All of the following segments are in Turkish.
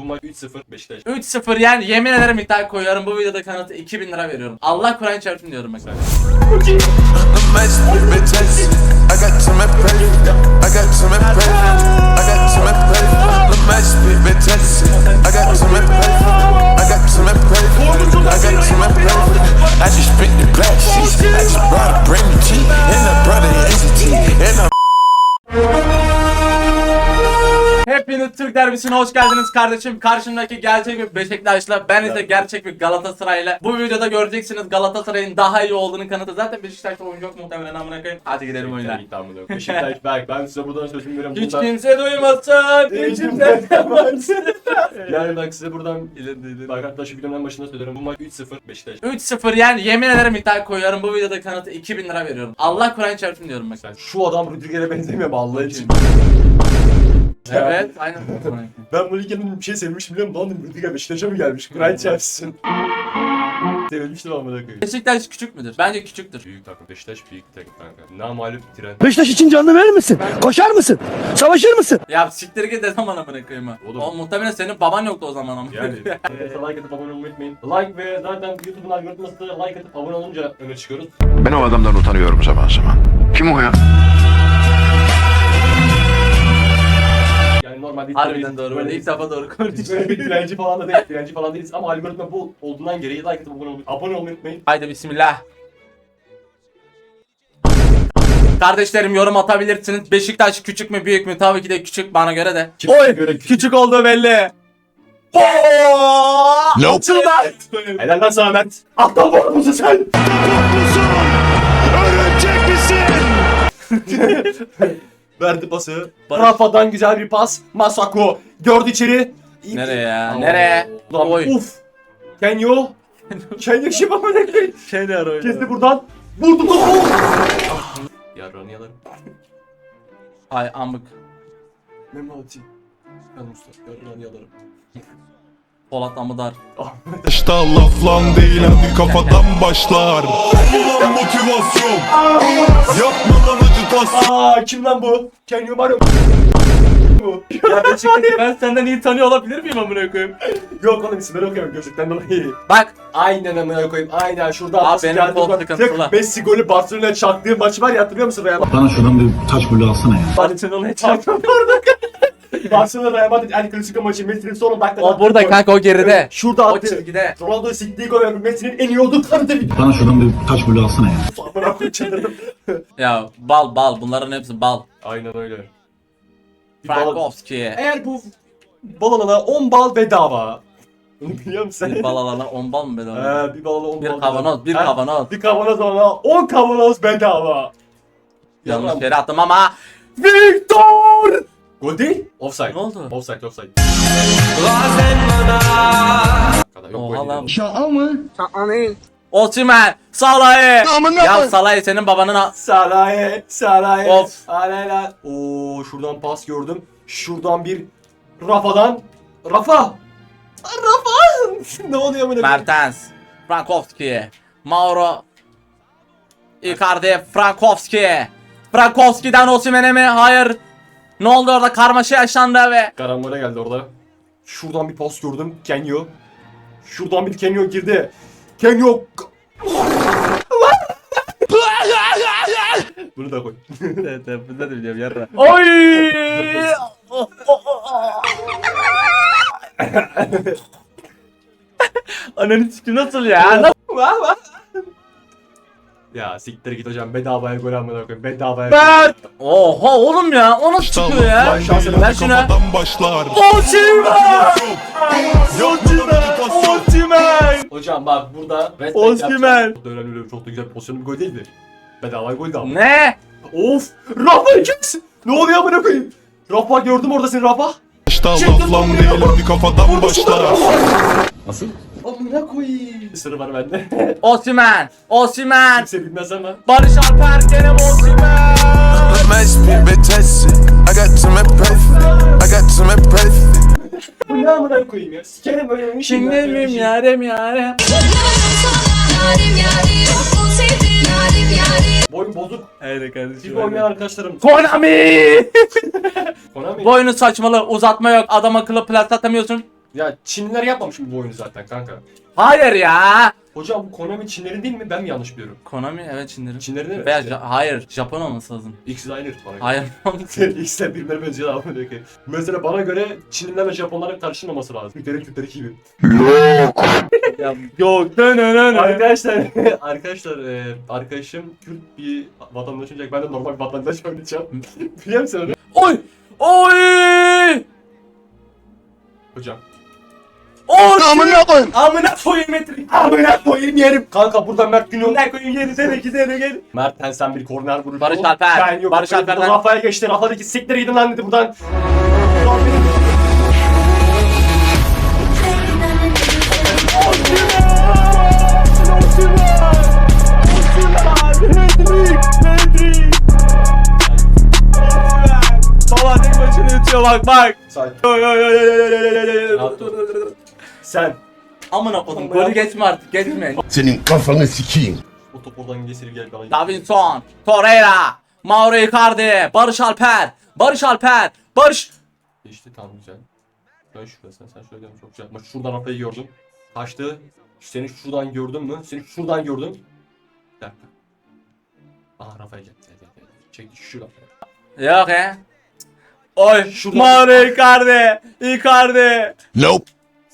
Bu maç 3-0 Beşiktaş. 3-0 yani yemin ederim iddia koyuyorum bu videoda kanıtı 2000 lira veriyorum. Allah Kur'an çarpsın diyorum. I just spit the black sheets. I just brought a brand new. And. And Türk derbisine hoş geldiniz kardeşim. Karşımdaki gerçek bir Beşiktaş'la ben ise gerçek bir Galatasaray'la. Bu videoda göreceksiniz Galatasaray'ın daha iyi olduğunu kanıtı. Zaten Beşiktaş'ta oyun yok muhtemelen amına koyayım. Hadi gidelim oyuna. Beşiktaş iddiamı yok. Beşiktaş Berk ben size buradan sözümü veriyorum. Hiç Buradan- kimse duymasın. İçimde kalmasın. Yani bak size buradan Bak hatta şu videonun en başında söylüyorum. Bu maç 3-0 Beşiktaş. 3-0 yani yemin ederim iddia koyuyorum bu videoda kanıtı 2000 lira veriyorum. Allah Kur'an çarpsın diyorum mesela. Şu adam Rüdiger'e benzemiyor mu Allah için? Evet aynen. Ben bu ligin bir şey sevmiştim biliyor musun? Lan Rüdiger Beşiktaş'a mı gelmiş? Kur'an çarpsın. Sevilmiştim amına koyayım. Beşiktaş küçük müdür? Bence küçüktür. Büyük takım. Beşiktaş büyük takım kanka. Namalip tren. Beşiktaş için canını verir misin? Koşar mısın? Savaşır mısın? Ya siktir git desem bana bırakayım ha. Oğlum. O muhtemelen senin baban yoktu o zaman ama. Yani e, like atıp abone olmayı unutmayın. Like ve zaten YouTube'un algoritması da like atıp abone olunca öne çıkıyoruz. Ben o adamdan utanıyorum zaman zaman. Kim o ya? Yani normalde Harbiden doğru. Böyle ilk defa doğru Biz konuşuyorsun. böyle bir direnci falan da değil, direnci falan değiliz ama algoritma bu olduğundan gereği like atıp abone olmayı, abone olmayı unutmayın. Haydi bismillah. Kardeşlerim yorum atabilirsiniz. Beşiktaş küçük mü büyük mü? Tabii ki de küçük bana göre de. Oy! Göre küçük. olduğu belli. Nope. Helal lan sana Mert. Aptal var mısın sen? Verdi pası. Rafa'dan güzel bir pas. Masako gördü içeri. İyi- Nereye ya? Aa, Nereye? Ulan Oy. uf. Kenyo. Kenyo şipa mı ne? Şey ne arıyor? Kesti buradan. Vurdu topu. Yarrağını yalarım. Ay amık. Memati. Ben usta. Yarrağını yalarım. Polat Amıdar. İşte laf lan değil bir kafadan başlar. Ulan motivasyon. Yapma lan acıtasyon. Aa kim lan bu? Var ya. Bu. ya Beşiktaş ben senden iyi tanıyor olabilir miyim amına koyayım? Yok oğlum isimleri okuyamam gözlükten dolayı. Bak Aynen amına koyayım. Aynen şurada. Abi benim geldi, kol tık, Messi golü Barcelona'ya çaktığı maç var ya hatırlıyor musun Real? Bana şuradan bir taş bulu alsana ya. Barcelona'ya çarptı. Barcelona Real Madrid El Clasico maçı Messi'nin son dakikada. O burada kanka o geride. Evet, Şurada O attı. çizgide. Ronaldo siktiği gol ve Messi'nin en iyi olduğu kanıtı bir. Bana şuradan bir taş bulu alsana ya. Amına koyayım çıldırdım. Ya bal bal bunların hepsi bal. Aynen öyle. Bir bal- Frankowski. Eğer bu bal alana 10 bal bedava. Bunu biliyor musun sen? Bir bal alana 10 bal mı bedava? Ee, bir bal alana 10 Bir bal kavanoz, bir Ha? kavanoz. Bir kavanoz alana 10 kavanoz bedava. Yanlış Yalan. yere attım ama. Victor! Gol değil. Offside. Ne oldu? Offside, offside. Kadar yok Oha gol lan. değil. Osimhen, Salah'ı. Ya Salah'ı senin babanın a- Saraye, Saraye. Of. Aleyla. Oo, şuradan pas gördüm. Şuradan bir Rafa'dan. Rafa! Rafa! ne oluyor böyle? Mertens, Frankowski, Mauro, Icardi, Frankowski. Frankowski'den Osimhen'e mi? Hayır. Ne oldu orada? Karmaşa yaşandı ve Karambole geldi orada. Şuradan bir pas gördüm. Kenyo. Şuradan bir Kenyo girdi. Kenyo. Bunu da koy. Evet, evet, bunu da biliyorum yarra. Oy! Ananı sikim nasıl ya? Nasıl? Ya siktir git hocam bedavaya gol amına koyayım. Bedavaya. Mert! Oha oğlum ya. O nasıl çıkıyor ya? değil Ver kafadan başlar. Osimhen! Hocam bak burada respect Osimhen. yapacağım. Burada önemli çok da güzel bir pozisyonlu bir gol değildi. Bedava gol de ama. Ne? Of! Rafa ikincisi! Ne oluyor amına koyayım? Rafa gördüm orada seni Rafa. İşte laf lan değil bir kafadan başlar. Amına koyayım. Sırrı var bende. Osimhen! Osimhen! Kimse bilmez ama. Barış Alper Kerem impress. Bu ne amına koyayım ya? Sikerim böyle bir şey. Şimdimim yarem yarem. Yarim. Boyun bozuk. Haydi kardeşim. FIFA oynayan arkadaşlarım. Konami! Konami. Bu oyunun saçmalığı uzatma yok. Adam akıllı plat atamıyorsun. Ya Çinliler yapmamış mı bu oyunu zaten kanka? Hayır ya. Hocam bu Konami Çinlerin değil mi? Ben mi yanlış biliyorum? Konami evet Çinlerin. Çinlerin evet. Veya işte. Ja- hayır Japon olması lazım. X aynı bana göre. Hayır. X'ler birbirine benziyor abi. diyor ki. Mesela bana göre Çinlilerle Japonların tartışılmaması lazım. Türklerin Kürtleri gibi. Yok. Dön dön arkadaşlar, arkadaşlar e, arkadaşım Kürt bir vatandaş olacak. Ben de normal bir vatandaş oynayacağım. Biliyor musun onu? Oy! Oy! Hocam. Oy! Amına koyayım. Amına koyayım metrik. Amına koyayım yerim. Kanka burada Mert Günok. Amına koyayım geri sene geri geri. Mert sen bir korner vuruşu. Barış. Alper. Ben yok. Barış Alper'den- Rafa'ya geçti. Rafa dedi ki siktir gidin lan dedi buradan. Baba tek başına yatıyor bak bak. Sakin. Sen. Amına koydum golü geçme artık geçme. Senin kafanı sikeyim. O top oradan geçir gel bana. Davinson, Torreira, Mauro Icardi, Barış Alper, Barış Alper, Barış. Geçti tamam güzel. Ben şurasına sen şöyle dön çok güzel. Bak şuradan Rafa'yı gördüm. Kaçtı. Seni şuradan gördüm mü? Seni şuradan gördüm. Bir dakika. Aha Rafa'ya geldi. Gel, gel, gel. Çekti şu Rafa'ya. Yok he. Oy, Şuradan- Mauro Icardi, Icardi. Nope.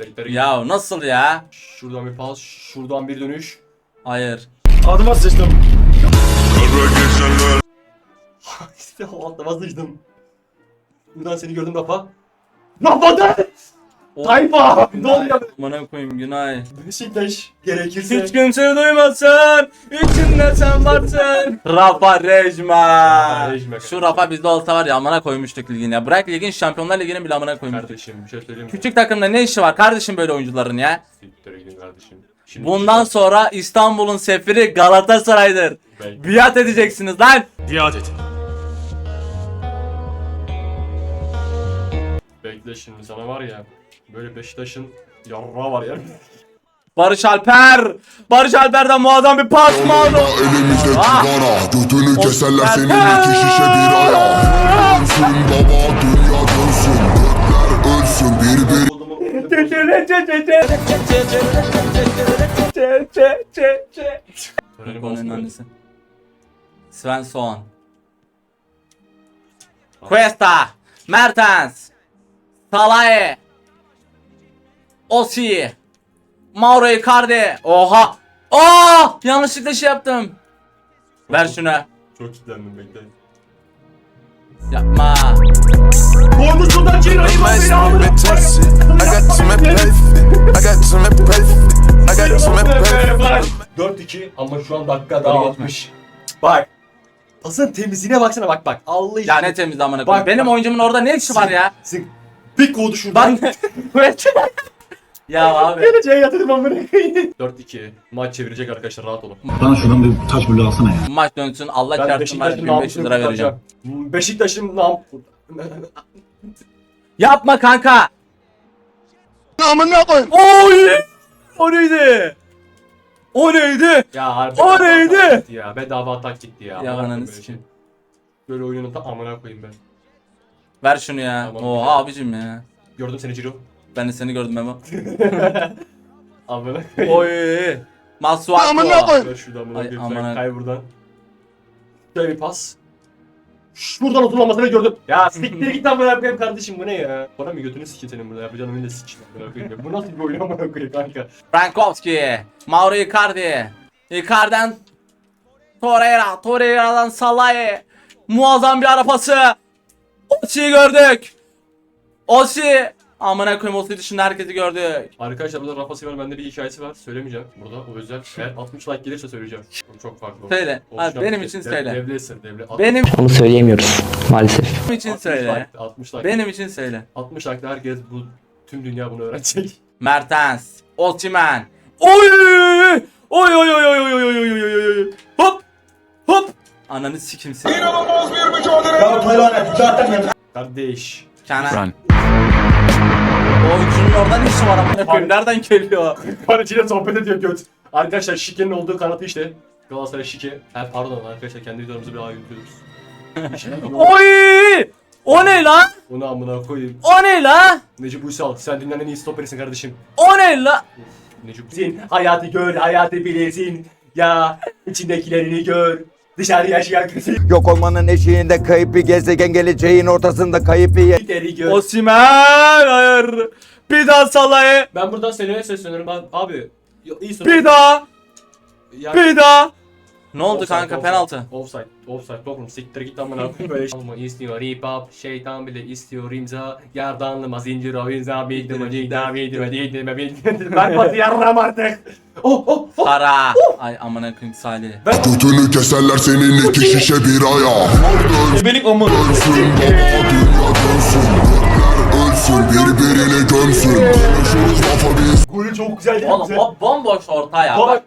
Sektere Ya nasıl ya? Şuradan bir pas, şuradan bir dönüş. Hayır. Adıma sıçtım. işte o altıma sıçtım. Buradan seni gördüm Rafa. Rafa'da! Tayfa! Ne oluyor? Amına koyayım Günay. Beşiktaş gerekirse. Hiç kimse duymasın. İçinde sen varsın. Rafa Rejma. Rejma. Şu Rafa bizde olsa var ya amına koymuştuk ligin ya. Bırak ligin Şampiyonlar Ligi'ni bile amına koymuştuk. Kardeşim bir şey söyleyeyim mi? Küçük takımda ne işi var kardeşim böyle oyuncuların ya? Siktir gidin kardeşim. Şimdi Bundan sonra İstanbul'un sefiri Galatasaray'dır. Belki. Biat edeceksiniz lan. Bekle şimdi sana var ya. Böyle Beşiktaş'ın yarra var ya. Barış Alper. Barış Alper'den muazzam bir pas Mauro. Elimizde Ah! sigara Götünü keserler senin iki şişe bir aya Ölsün baba dünya dönsün Gökler ölsün bir bir Konunun annesi. Svensson. Cuesta. Mertens. Salahi. Osi. Mauro Icardi. Oha. Oh! Yanlışlıkla şey yaptım. Ver şunu. Çok kilitlendim bekle. Yapma. Boynuzundan Ciro'yu The match been tested. I got to my perfect. I got to my perfect. I got to my perfect. 4-2 ama şu an dakika daha geçme. 60. Bak. Pasın temizliğine baksana bak bak. Allah Ya ne temiz amına koyayım. Bak, Benim bak. oyuncumun orada ne işi var ya? Sık. Bir kodu şuradan. Ben Ya abi. Geleceğe yatırdım amına koyayım. 4-2. Maç çevirecek arkadaşlar rahat olun. Bana şuradan bir taş bulu alsana ya. Maç dönsün Allah Ben çarpsın Beşiktaş'ın 1500 lira namusunu vereceğim. kurtaracağım. Beşiktaş'ın nam... Yapma kanka. Amına koyayım. Oy! O neydi? O neydi? Ya harbi. O bedava neydi? Ya bedava atak gitti ya. Ya Amına ananı koyayım böyle sikeyim. şey. Böyle oyunun tam amına koyayım ben. Ver şunu ya. Tamam, Oha abicim ya. Gördüm seni Ciro. Ben de seni gördüm Memo. Amına koyayım. Oy! Masuaku. Amına koyayım. Ver şuradan Ay, koyayım amına- kay buradan. Şöyle bir pas. Şuradan oturmamasını gördüm. Ya siktir git amına koyayım kardeşim bu ne ya? Bana mı götünü sikeyim senin burada yapacağın oyunu da sikeyim amına koyayım. ya. Bu nasıl bir oyun amına koyayım kanka? Frankowski. Mauro Icardi. Icardi'den Torreira. Torreira'dan Salah'e. Muazzam bir ara pası. Osi'yi gördük. Osi. Amına koyayım Osi dışında herkesi gördük. Arkadaşlar burada Rafa Silva'nın bende bir hikayesi var. Söylemeyeceğim. Burada o özel. Eğer 60 like gelirse söyleyeceğim. Bu çok farklı. Söyle. O benim için söyle. Devlesin devle. Alt- Benim Onu söyleyemiyoruz maalesef. için 60 söyle. like, 60 like. Benim için söyle. 60 like'da herkes bu tüm dünya bunu öğrenecek. Mertens, Osimhen. Oy! Oy oy oy oy oy oy oy oy oy oy. Hop! Hop! Ananı sikim seni. Kardeş. Kenan. O oyuncunun orada ne işi var amına koyayım? Nereden geliyor? Kaleciyle sohbet ediyor göt. Arkadaşlar Şike'nin olduğu kanatı işte. Galatasaray Şike. Ha, pardon arkadaşlar kendi videolarımızı bir daha yüklüyoruz. Oy! O ne la? Onu amına koyayım. O ne la? Necip Uysal sen dünyanın en iyi stoperisin kardeşim. O ne la? Necip Sen hayatı gör, hayatı bilesin. Ya içindekilerini gör. Dışarı yaşayan kızı Yok olmanın eşiğinde kayıp bir gezegen geleceğin ortasında kayıp bir geri gör. Osimen hayır. Bir daha salayı. Ben buradan Selin'e sesleniyorum abi. abi iyi Bir daha. Ya, Bir daha. Ne oldu Offside, kanka offside, penaltı? Offside, offside, oğlum siktir git amına koyayım böyle şey. Ama istiyor hip hop, şeytan bile istiyor imza. Yardanlıma zincir o imza bildim cidden bildim bildim bildim. Ben batı yarram artık. Oh oh oh. Para. Ay amına koyayım Salih. Götünü keserler senin iki şişe bir aya Ebelik ama Dönsün baba dünya dönsün Gökler ölsün birbirini gömsün Konuşuruz lafa biz Golü çok güzel Oğlum geldi. o bomboş orta ya. Bak.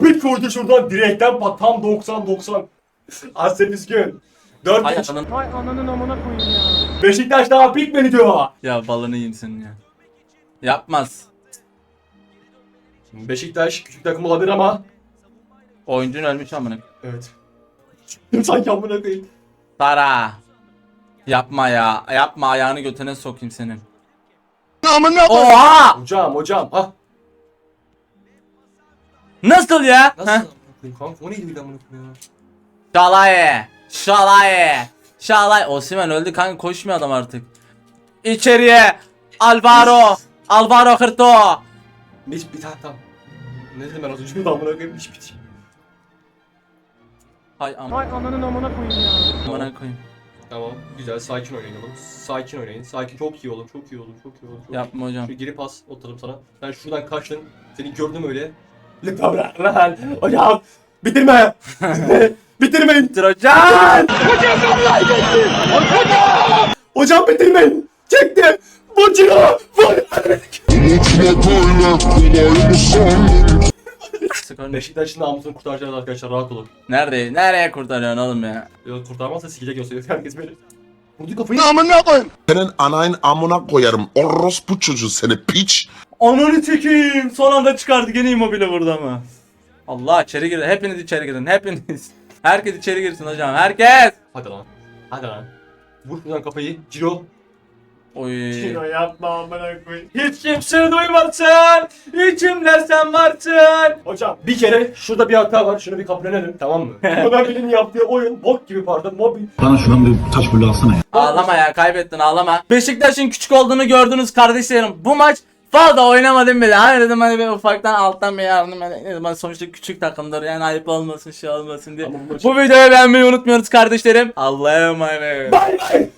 Bir koydu şuradan direkten bak tam 90 90. Arsene Üzgün. 4 Ay 5. ananın- Beşiktaş daha bitmedi diyor. Ya balını yiyeyim senin ya. Yapmaz. Beşiktaş küçük takım olabilir ama. Oyuncun ölmüş amına. Evet. Sanki amına koyayım. Para. Yapma ya. Yapma ayağını götüne sokayım senin. Amına Oha! Hocam hocam. Ah. Nasıl ya? Nasıl kanka? O neydi amına koyayım ya? Şalaye. Şalaye. Şalay. Osimen öldü kanka koşmuyor adam artık. İçeriye. Alvaro. Alvaro Hırto. Hiç bir tane tam. Ne dedim ben az önce amına koyayım hiç bitir. Hay am. Hay ananın amına koyayım ya. Amına koyayım. Tamam güzel sakin oynayın oğlum. Sakin oynayın. Sakin çok iyi oğlum çok iyi oğlum çok iyi oğlum. Çok Yapma hocam. Şu geri pas atalım sana. Ben şuradan kaçtın. Seni gördüm öyle. Lütfen bırak lan. Hocam bitirme. Bitirmeyin. Dur hocam. Hocam bitirmeyin. Çektim. Bu ciro. Unutmak öyle kolay mı sandın Skor ne? Beşiktaş'ın namusunu kurtaracağız arkadaşlar rahat olun. Nerede? Nereye kurtarıyorsun oğlum ya? Yok kurtarmazsa sikecek yoksa herkes beni. Vurdu kafayı. Amına koyayım. Senin anayın amına koyarım Orospu çocuğu seni piç Ananı çekeyim. Son anda çıkardı gene immobile burada mı? Allah içeri girin. Hepiniz içeri girin. Hepiniz. Herkes içeri girsin hocam. Herkes. Hadi lan. Hadi lan. Vur şuradan kafayı. Ciro. Oy. yapma amına koyayım. Hiç kimse duymasın. İçimde sen varsın. Hocam bir kere şurada bir hata var. Şunu bir kabullenelim tamam mı? Ömer Bil'in yaptığı oyun bok gibi pardon. Mobil. Bana şuradan bir taş bulu alsana ya. Ağlama ya kaybettin ağlama. Beşiktaş'ın küçük olduğunu gördünüz kardeşlerim. Bu maç fazla oynamadım bile. Hani dedim hani ben ufaktan alttan bir yardım edeyim. Hani sonuçta küçük takımdır yani ayıp olmasın şey olmasın diye. Ama bu maçı- Bu videoyu beğenmeyi unutmuyoruz kardeşlerim. Allah'a emanet. Bay bay.